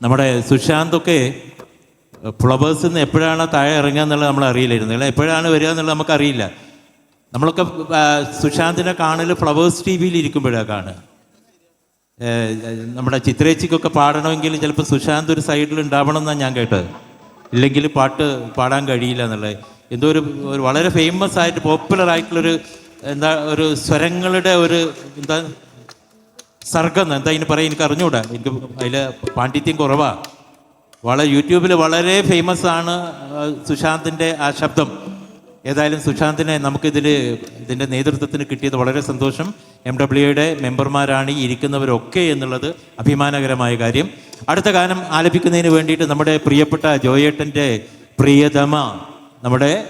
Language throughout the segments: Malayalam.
നമ്മുടെ സുശാന്തൊക്കെ ഫ്ലവേഴ്സിൽ നിന്ന് എപ്പോഴാണ് താഴെ ഇറങ്ങുക എന്നുള്ളത് നമ്മൾ അറിയില്ലായിരുന്നു. അല്ല? എപ്പോഴാണ് വരിക എന്നുള്ളത് നമുക്കറിയില്ല നമ്മളൊക്കെ സുശാന്തിനെ കാണൽ ഫ്ലവേഴ്സ് ടി വിയിൽ ഇരിക്കുമ്പോഴാണ് കാണുക. നമ്മുടെ ചിത്രേച്ചിക്കൊക്കെ പാടണമെങ്കിൽ ചിലപ്പോൾ സുശാന്ത് ഒരു സൈഡിൽ ഉണ്ടാവണം എന്നാണ് ഞാൻ കേട്ടത്. ഇല്ലെങ്കിൽ പാട്ട് പാടാൻ കഴിയില്ല എന്നുള്ളത്. എന്തോ ഒരു വളരെ ഫേമസ് ആയിട്ട് പോപ്പുലർ ആയിട്ടുള്ളൊരു എന്താ ഒരു സ്വരങ്ങളുടെ ഒരു എന്താ സർഗം എന്താ ഇതിന് പറയാൻ എനിക്ക് അറിഞ്ഞൂടാ. എനിക്ക് അതിൽ പാണ്ഡിത്യം കുറവാ. വളരെ യൂട്യൂബിൽ വളരെ ഫേമസ് ആണ് സുശാന്തിന്റെ ആ ശബ്ദം. ഏതായാലും സുശാന്തിനെ നമുക്കിതിൽ ഇതിന്റെ നേതൃത്വത്തിന് കിട്ടിയത് വളരെ സന്തോഷം. എം ഡബ്ല്യുയുടെ മെമ്പർമാരാണ് ഈ ഇരിക്കുന്നവരൊക്കെ എന്നുള്ളത് അഭിമാനകരമായ കാര്യം. അടുത്ത ഗാനം ആലപിക്കുന്നതിന് വേണ്ടിയിട്ട് നമ്മുടെ പ്രിയപ്പെട്ട ജോയേട്ടന്റെ പ്രിയതമ നമ്മുടെ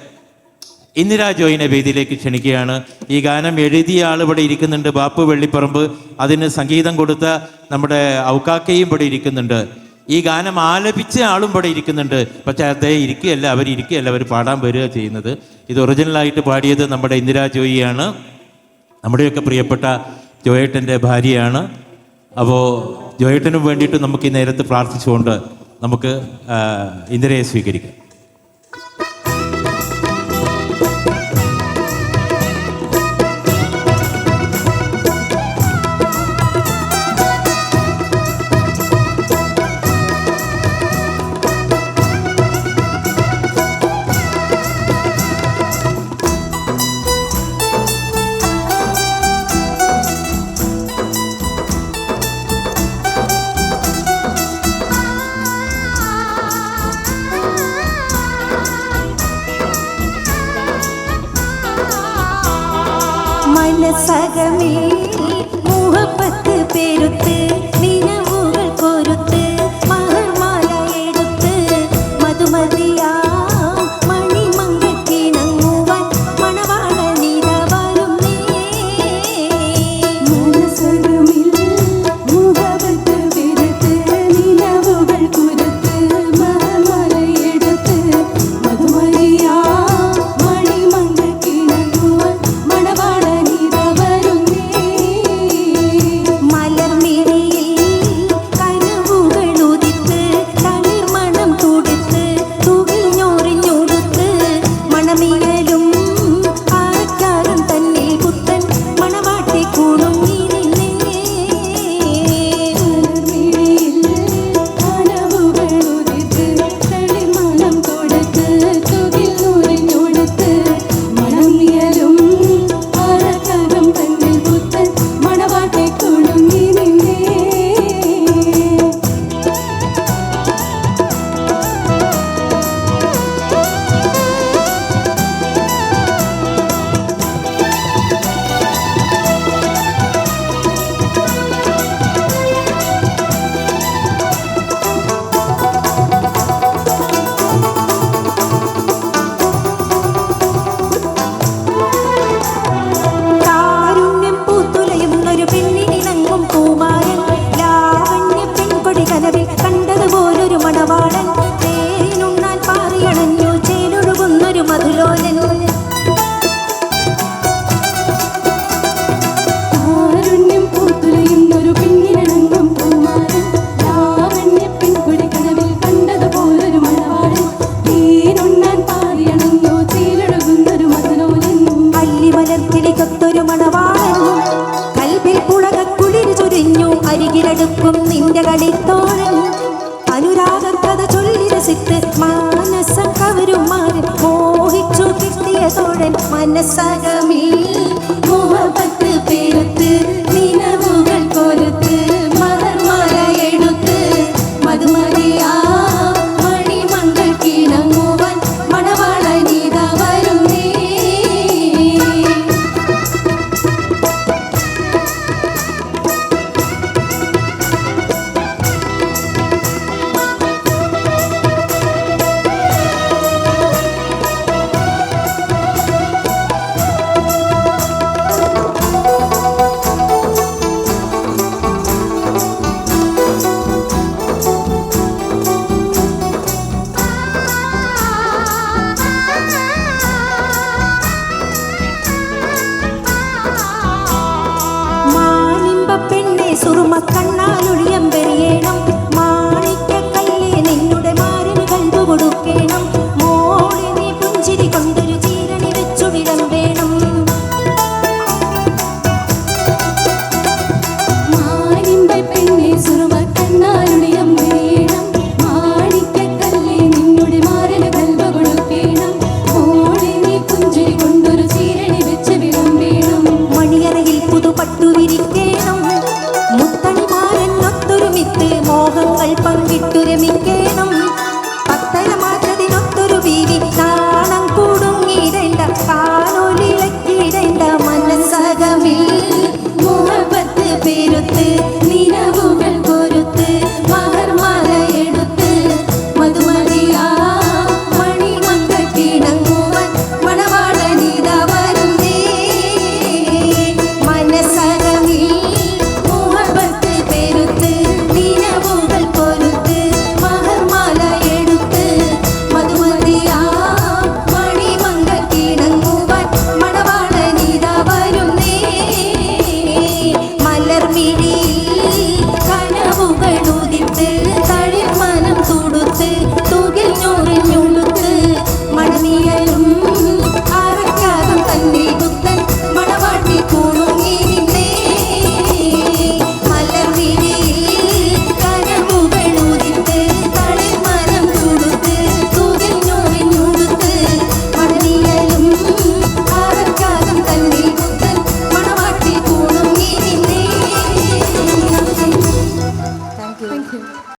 ഇന്ദിരാ ജോയിനെ വേദിയിലേക്ക് ക്ഷണിക്കുകയാണ്. ഈ ഗാനം എഴുതിയ ആൾ ഇവിടെ ഇരിക്കുന്നുണ്ട്. ബാപ്പു വെള്ളിപ്പറമ്പ്. അതിന് സംഗീതം കൊടുത്ത നമ്മുടെ ഔക്കാക്കയും ഇവിടെ ഇരിക്കുന്നുണ്ട്. ഈ ഗാനം ആലപിച്ച ആളും ഇവിടെ ഇരിക്കുന്നുണ്ട്. പക്ഷേ അദ്ദേഹം ഇരിക്കുകയല്ല അവർ ഇരിക്കുകയല്ല. അവർ പാടാൻ വരിക ചെയ്യുന്നത്. ഇത് ഒറിജിനലായിട്ട് പാടിയത് നമ്മുടെ ഇന്ദിരാ ജോയിയാണ്. നമ്മുടെയൊക്കെ പ്രിയപ്പെട്ട ജോയേട്ടന്റെ ഭാര്യയാണ്. അപ്പോൾ ജോയേട്ടനും വേണ്ടിയിട്ട് നമുക്ക് ഈ നേരത്ത് പ്രാർത്ഥിച്ചുകൊണ്ട് നമുക്ക് ഇന്ദിരയെ സ്വീകരിക്കാം. മനസ്സകമേ മുഹബത്ത് പെരുത്ത് നിലവുകൾ esa ನಮ್ಮ ಕಣ್ಣ മോഹങ്ങൾ പങ്കിട്ടു രമിക്കേണം പത്തന മാറ്റതിനൊത്തൊരു വീതി നാണം കുടുങ്ങിയിടേണ്ട കാനോലിളക്കിയിടേണ്ട മനസ്സകമിൽ. മുഹബത്ത് പെരുത്ത് നിലവും